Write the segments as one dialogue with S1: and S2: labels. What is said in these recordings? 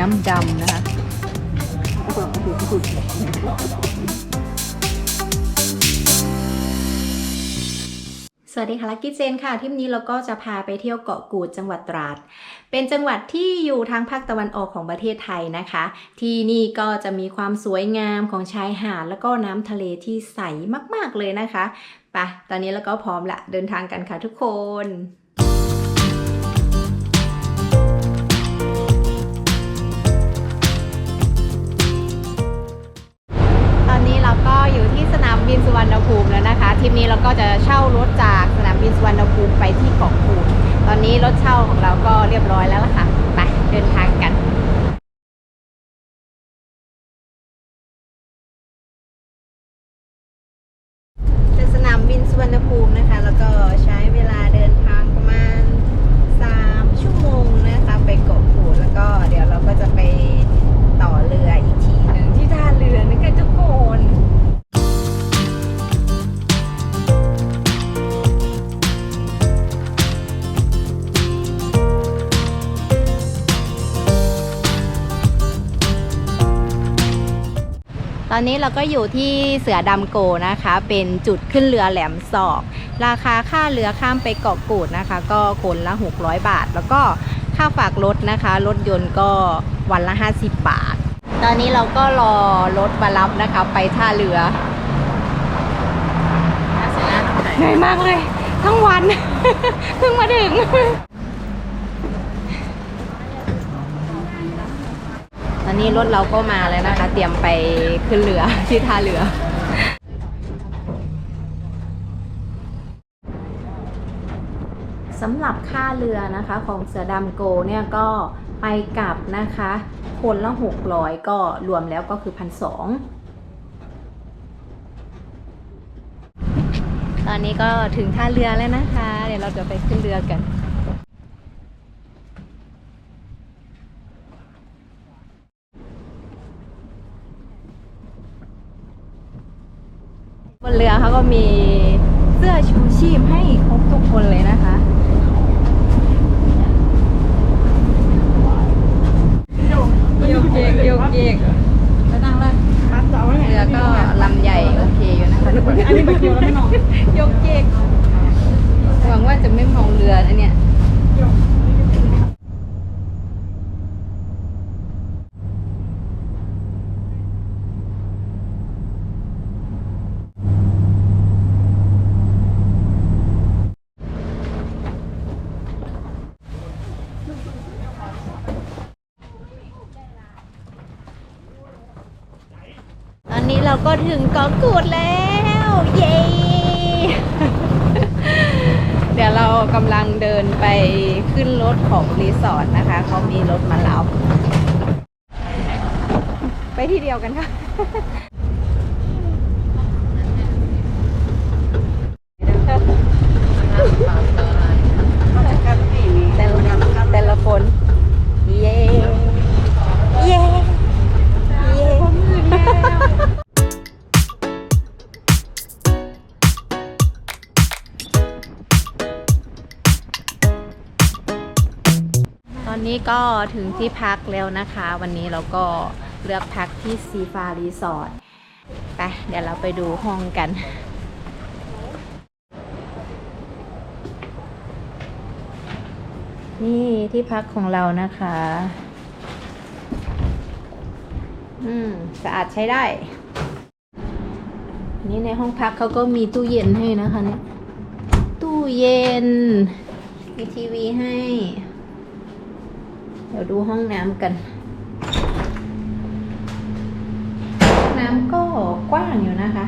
S1: น้ำดำนะคะ
S2: สวัสดีค่ะลักกี้เจนค่ะทริปนี้เราก็จะพาไปเที่ยวเกาะกูดจังหวัดตราด เป็นจังหวัดที่อยู่ทางภาคตะวันออกของประเทศไทยนะคะ ที่นี่ก็จะมีความสวยงามของชายหาดแล้วก็น้ำทะเลที่ใสมากๆเลยนะคะไปตอนนี้เราก็พร้อมละเดินทางกันค่ะทุกคน บินสุวรรณภูมิแล้วนะคะทริปนี้เราก็จะเช่ารถจากสนามบินสุวรรณภูมิไปที่เกาะกูดตอนนี้รถเช่าของเราก็เรียบร้อยแล้วล่ะค่ะไปเดินทางกันจากสนามบินสุวรรณภูมินะคะ แล้วก็ใช้เวลา ตอนนี้เราก็อยู่ที่เสือดำโกนะคะ เป็นจุดขึ้นเรือแหลมศอก ราคาค่าเรือข้ามไปเกาะกูดนะคะ ก็คนละ 600 บาท แล้วก็ค่าฝากรถนะคะ รถยนต์ก็วันละ 50 บาท ตอนนี้เราก็รอรถมารับนะคะ ไปท่าเรือเหนื่อยมากเลย ทั้งวัน เพิ่งมาถึง ต อนนี้รถเราก็มาแล้วนะคะ เตรียมไปขึ้นเรือที่ท่าเรือสำหรับค่าเรือนะคะของเสือดำโกเนี่ยก็ไปกลับนะคะ คนละ 600 ก็รวมแล้วก็คือพันสองตอนนี้ก็ถึงท่าเรือแล้วนะคะ เดี๋ยวเราจะไปขึ้นเรือกัน บนเรือเขา ก็มีเสื้อชูชีพให้ครบทุกคนเลยนะคะ โยกเยกโยกเยกมานั่งเลยเรือก็ลำใหญ่โอเคอยู่นะคะทุกคน
S1: อันนี้ไปเกี่ยวแล้วไม่นอน
S2: โยกเยกหวังว่าจะไม่มองเรือนะเนี่ย ตอนนี้เรา ก็ถึงเกาะกูดแล้ว เย้ เดี๋ยวเรากำลังเดินไปขึ้นรถของรีสอร์ทนะคะ เขามีรถมารับ ไปที่เดียวกันค่ะแต่ละแต่ละคน ก็ถึงที่พักแล้วนะคะ วันนี้เราก็เลือกพักที่ซีฟารีสอร์ทไปเดี๋ยวเราไปดูห้องกัน นี่ที่พักของเรานะคะ อืม สะอาดใช้ได้ นี่ในห้องพักเขาก็มีตู้เย็นให้นะคะเนี่ย ตู้เย็น มีทีวีให้ เดี๋ยวดูห้องน้ำกัน ห้องน้ำก็กว้างอยู่นะคะ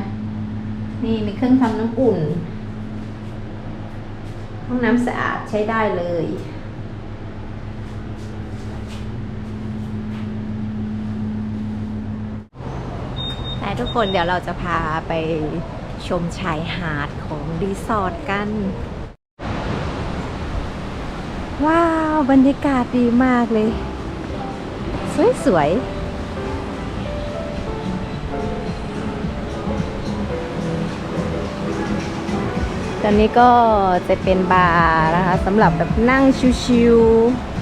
S2: นี่มีเครื่องทำน้ำอุ่น ห้องน้ำสะอาดใช้ได้เลยแต่ทุกคนเดี๋ยวเราจะพาไปชมชายหาดของรีสอร์ทกัน ว้าว บรรยากาศดีมากเลย สวยๆตอนนี้ก็จะเป็นบาร์นะคะสำหรับแบบนั่งชิวๆ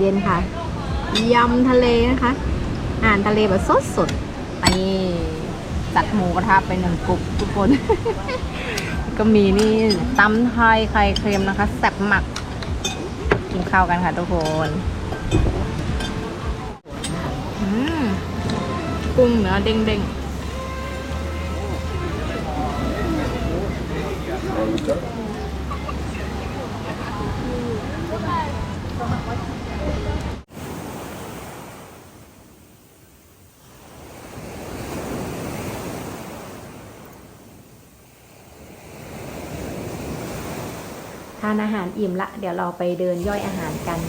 S2: เย็นค่ะยำทะเลนะคะอาหารทะเลแบบสดสดๆนี่จัดหมูกระทะไปหนึ่งกุบทุกคน ก็มีนี่ตำไทยไข่เค็มนะคะ แซ่บหมักกินข้าวกันค่ะทุกคนกุ้งเนื้อเด้งๆ ทานอาหารอิ่มละ เดี๋ยวเราไปเดินย่อยอาหารกัน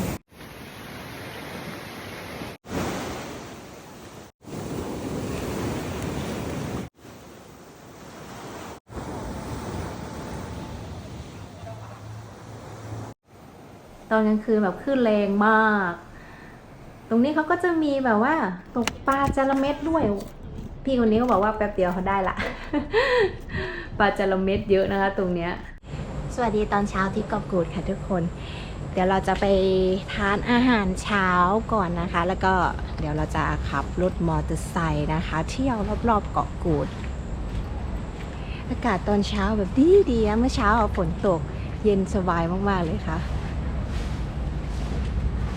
S2: ตอนกลางคืนแบบคลื่นแรงมาก ตรงนี้เขาก็จะมีแบบว่าตกปลาจระเม็ดด้วยพี่คนนี้ก็บอกว่าแป๊บเดียวเขาได้ละ ปลาจระเม็ดเยอะนะคะ ตรงเนี้ย สวัสดีตอนเช้าที่เกาะกูดค่ะทุกคน เดี๋ยวเราจะไปทานอาหารเช้าก่อนนะคะ แล้วก็เดี๋ยวเราจะขับรถมอเตอร์ไซค์นะคะ เที่ยวรอบๆเกาะกูด อากาศตอนเช้าแบบดีดีๆเมื่อเช้าฝนตกเย็นสบายมากๆเลยค่ะ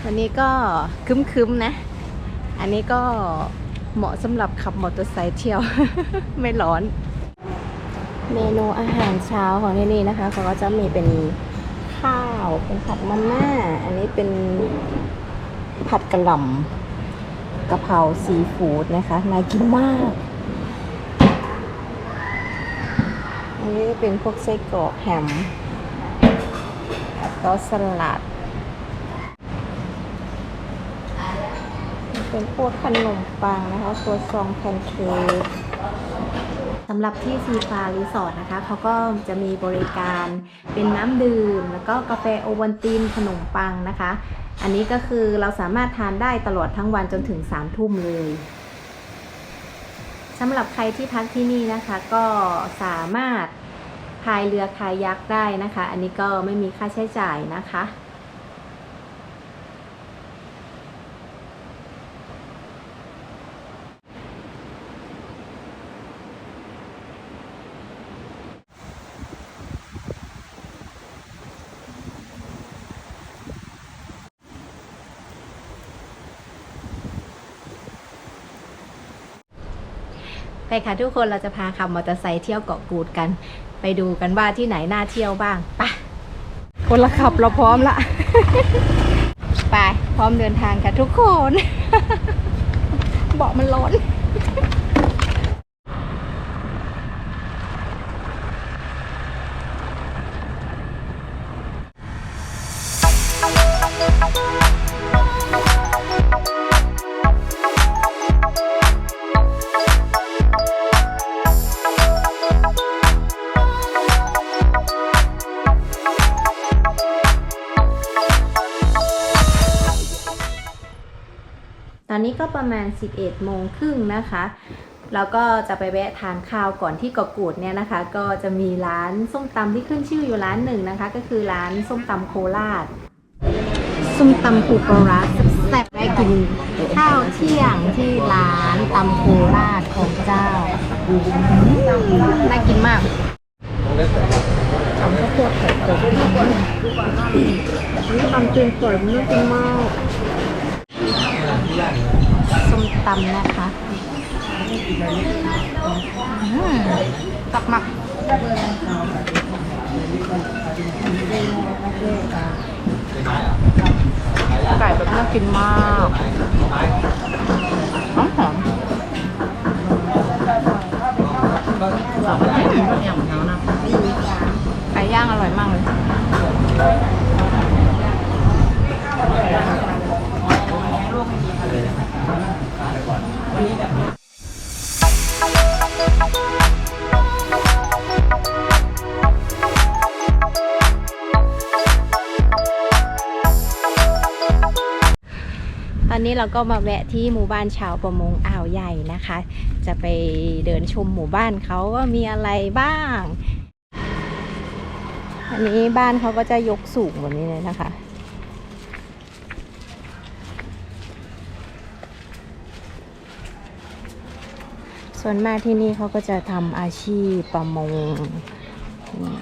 S2: วันนี้ก็คึ้มๆนะ อันนี้ก็เหมาะสำหรับขับมอเตอร์ไซค์เที่ยว ไม่ร้อน เมนูอาหารเช้าของที่นี่นะคะเขาก็จะมีเป็นข้าวเป็นผัดมาม่า อันนี้เป็นผัดกระหล่ำกะเพราซีฟู้ดนะคะน่ากินมาก อันนี้เป็นพวกไส้กรอกแฮมแล้วก็สลัด เป็นพวกขนมปังนะคะตัวซองแพนเค้ก สำหรับที่ซีฟารีสอร์ทนะคะเขาก็จะมีบริการเป็นน้ำดื่ม แล้วก็กาแฟโอวัลตินขนมปังนะคะ อันนี้ก็คือเราสามารถทานได้ตลอดทั้งวันจนถึง3ามทุ่มเลยสำหรับใครที่พักที่นี่นะคะ ก็สามารถพายเรือคายักได้นะคะ อันนี้ก็ไม่มีค่าใช้จ่ายนะคะ ไปค่ะทุกคนเราจะพาขับมอเตอร์ไซค์เที่ยวเกาะกูดกัน ไปดูกันว่าที่ไหนน่าเที่ยวบ้างไปะคนละขับเราพร้อมละ ไปพร้อมเดินทางค่ะทุกคน เบาะมันร้อน ก็ประมาณ 11โมงครึ่งนะคะแล้วก็จะไปแวะทานข้าวก่อนที่เกาะกูดเนี่ยนะคะ ก็จะมีร้านส้มตำที่ขึ้นชื่ออยู่ร้านหนึ่งนะคะ ก็คือร้านส้มตำโคราชส้มตำปูปลาร้าแซ่บๆได้กินข้าวเที่ยงที่ร้านตำโคราชของเจ้าอืมน่ากินมากตำข้าวโพดไข่ตุ๋นนี่ตำจีนสวยน่ากินมาก ส้มตำนะคะอืมตักมากไก่แบบน่ากินมากหอมหอมไก่ย่างอร่อยมากเลย เราก็มาแวะที่หมู่บ้านชาวประมงอ่าวใหญ่นะคะ จะไปเดินชมหมู่บ้านเขาว่ามีอะไรบ้าง อันนี้บ้านเขาก็จะยกสูงแบบนี้เลยนะคะส่วนมากที่นี่เขาก็จะทำอาชีพประมงนี่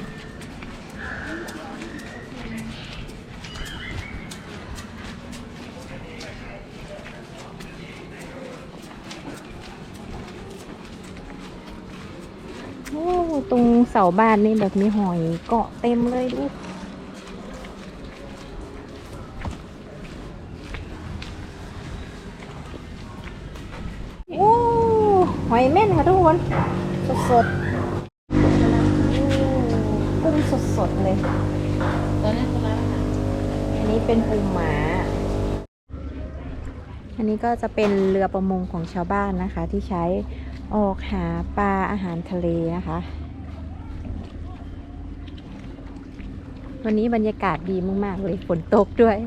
S2: โอ้ตรง เสาบ้านนี่แบบมีหอยเกาะเต็มเลยดูโอ้หอยเม่นค่ะทุกคน สดสดกุ้งสดสดเลย
S1: ตอนนี้คนละค่ะ
S2: อันนี้เป็นปูหมาอันนี้ก็จะเป็นเรือประมงของชาวบ้านนะคะที่ใช้ออกหาปลาอาหารทะเลนะคะ วันนี้บรรยากาศดีมาก ๆ เลยฝนตกด้วย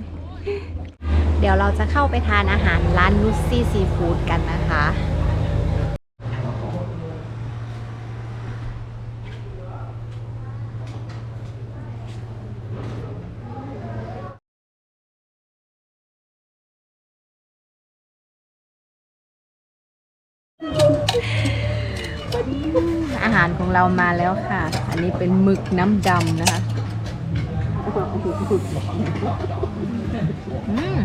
S2: เดี๋ยวเราจะเข้าไปทานอาหารร้านนุชซี่ซีฟู้ดกันนะคะอาหารของเรามาแล้วค่ะ อันนี้เป็นหมึกน้ำดำนะคะ อืม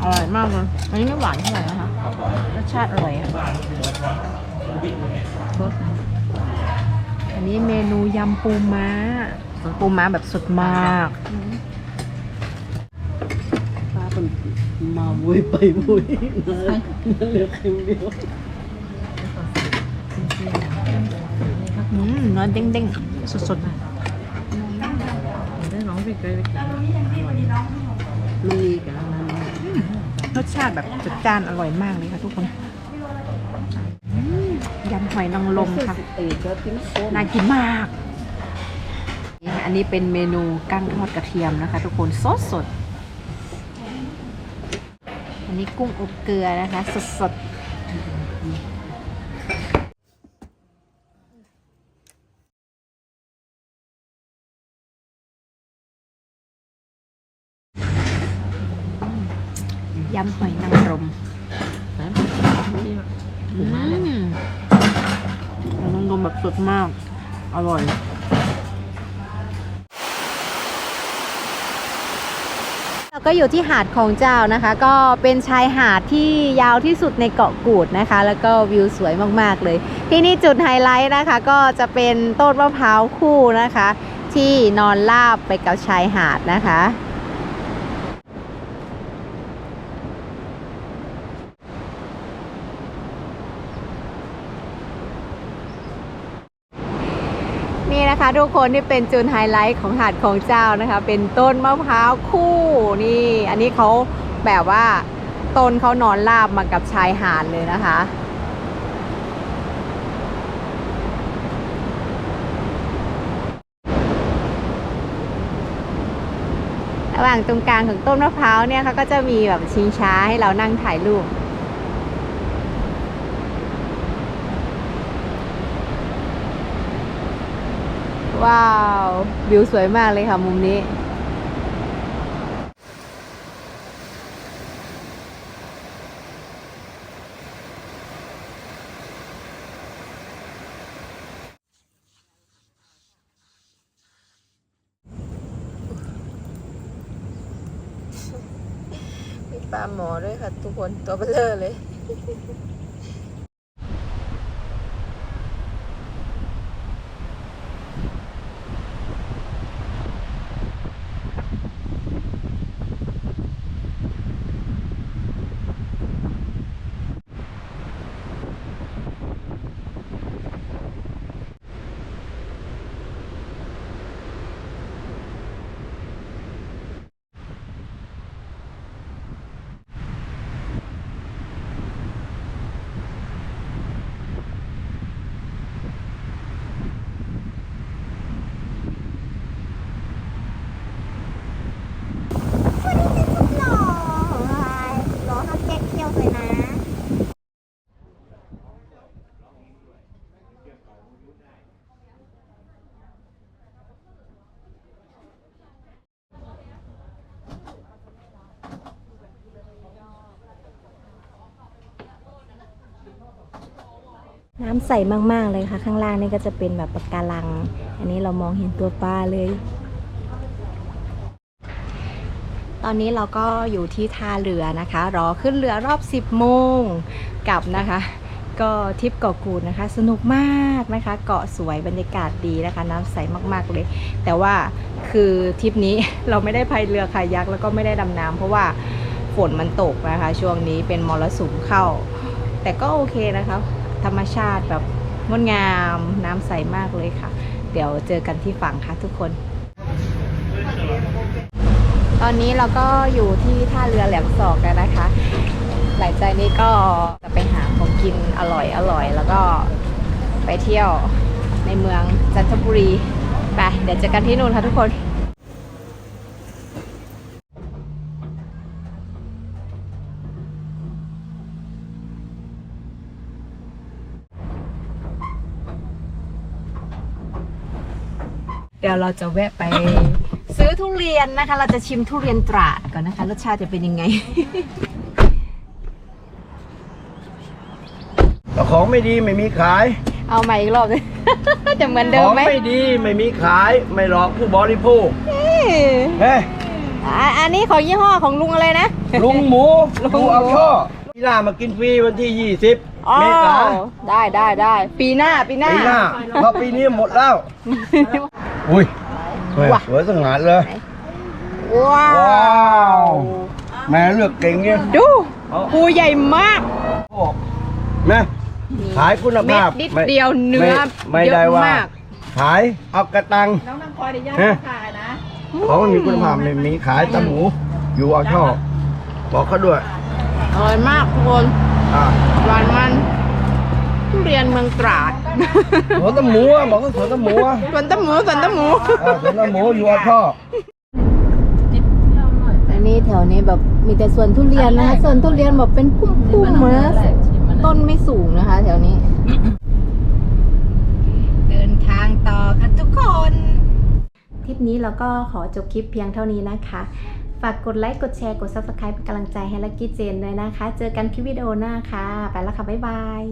S2: อร่อยมากเลย อันนี้ไม่หวานเท่าไหร่นะคะ รสชาติอร่อยอะอันนี้เมนูยำปูม้าปูม้าแบบสดมาก
S3: ป้าเป็นมาบุยไปบุยนะเหลือเค็มเดียว
S2: อืมเนื้อเด้งๆ สดๆ
S3: ได้น้องไปไกลไปกินมันมีกับอะไร
S2: รสชาติแบบจัดจ้านอร่อยมากเลยค่ะทุกคนอืมยำหอยนางรมค่ะ
S3: เออก็ทิ้งโซ่
S2: น่ากินมาก อันนี้เป็นเมนูกั้งทอดกระเทียมนะคะ ทุกคนสดสดๆอันนี้กุ้งอบเกลือนะคะ สดสดๆยำหอยนางรม
S3: นะ
S2: อืมหอยนางรมแบบ สดมาก อร่อยก็อยู่ที่หาดของเจ้านะคะ ก็เป็นชายหาดที่ยาวที่สุดในเกาะกูดนะคะ แล้วก็วิวสวยมากๆเลย ที่นี่จุดไฮไลท์นะคะ ก็จะเป็นต้นมะพร้าวคู่นะคะ ที่นอนราบไปกับชายหาดนะคะ นี่นะคะทุกคนที่เป็นจุดไฮไลท์ของหาดของเจ้านะคะ เป็นต้นมะพร้าวคู่นี่ อันนี้เขาแบบว่าต้นเขานอนราบมากับชายหาดเลยนะคะ ระหว่างตรงกลางของต้นมะพร้าวเนี่ยเขาก็จะมีแบบชิงช้าให้เรานั่งถ่ายรูป
S1: ว้าว วิวสวยมากเลยค่ะมุมนี้ มีปลาหมอด้วยค่ะทุกคนตัวเบลอเลย
S2: น้ำใสมากๆเลยค่ะ ข้างล่างนี่ก็จะเป็นแบบปะการัง อันนี้เรามองเห็นตัวปลาเลย ตอนนี้เราก็อยู่ที่ท่าเรือนะคะ รอขึ้นเรือรอบ 10โมงกลับนะคะ ก็ทริปเกาะกูดนะคะ สนุกมากนะคะ เกาะสวยบรรยากาศดีนะคะ น้ำใสมากๆเลย แต่ว่าคือทริปนี้เราไม่ได้พายเรือคายักแล้วก็ไม่ได้ดำน้ำเพราะว่าฝนมันตกนะคะ ช่วงนี้เป็นมรสุมเข้า แต่ก็โอเคนะคะ ธรรมชาติแบบงดงามน้ำใสมากเลยค่ะ เดี๋ยวเจอกันที่ฝั่งค่ะทุกคน ตอนนี้เราก็อยู่ที่ท่าเรือแหลมศอกกันนะคะ หลังจากนี้ก็จะไปหาของกินอร่อยอร่อยแล้วก็ไปเที่ยวในเมืองจันทบุรีไปเดี๋ยวเจอกันที่นู่นค่ะทุกคน ยวเราจะแวะไป ซื้อทุเรียนนะคะ เราจะชิมทุเรียนตราดก่อนนะคะ รสชาติจะเป็นยังไง
S4: แต่ของไม่ดีไม่มีขาย
S1: เอาใหม่อีกรอบเลย จะเหมือน
S4: ข
S1: เดิม
S4: อง
S1: ไหม
S4: ไม่ดีไม่มีขายไม่หลอกผู้บริโภค
S1: เอ้ย
S4: เฮ้ย
S1: อะอันนี้ของยี่ห้อของลุงอะไรนะ
S4: ลุงหมู
S1: ลุงหมู
S4: ดูเอาช่อพี่ล่ามากินฟรีวันที่ 20
S1: อ๋อ
S4: เมษา
S1: ได้ได้ได้ปีหน้าปีหน้า
S4: ปีหน้าเพราะปีนี้หมดแล้ว อุ้ยเฮ้ย
S1: ว้า
S4: สวยสง่าเลย
S1: ว้า
S4: ว้าว
S1: ว
S4: แม่เลือกเก่งเนี่ย
S1: ดูปูใหญ่มาก
S4: โอ้แม่ขายคุณภาพ
S1: เม็ดนิด
S4: ไม่
S1: เดียวเนื้อ
S4: ไม่ไม่
S1: เยอะ
S4: ได้ว่ามา
S1: ก
S4: ขายเอากระตัง
S3: น้องนางคอยเดี๋ยวย่า
S4: ฮะ
S3: ขายนะ
S4: ของไม่มีคุณภาพไม่มีขายแตะหมู อยู่เอาช่อบอกเขาด้วย
S1: อร่อยมากทุกคน
S4: อ่า
S1: หวานมันทุเรียนเมืองตราด
S4: สวนตะหมูอะบอกว่าสวนตะหมูอะ
S1: สวนตะหมูสวนตะหมู
S4: อ่าสวนตะหมูอยู่เอาช่อ
S1: อันนี้แถวนี้แบบมีแต่สวนทุเรียนนะคะสวนทุเรียนแบบเป็นพุ่มๆเหมือนต้นไม่สูงนะคะ แถวนี้ เดินทางต่อค่ะทุกคน
S2: ทริปนี้เราก็ขอจบคลิปเพียงเท่านี้นะคะ ฝากกดไลค์ กดแชร์ กด Subscribe เป็นกำลังใจให้ลักกี้เจนด้วยนะคะ เจอกันคลิปวิดีโอหน้าค่ะ ไปแล้วค่ะ บ๊ายบาย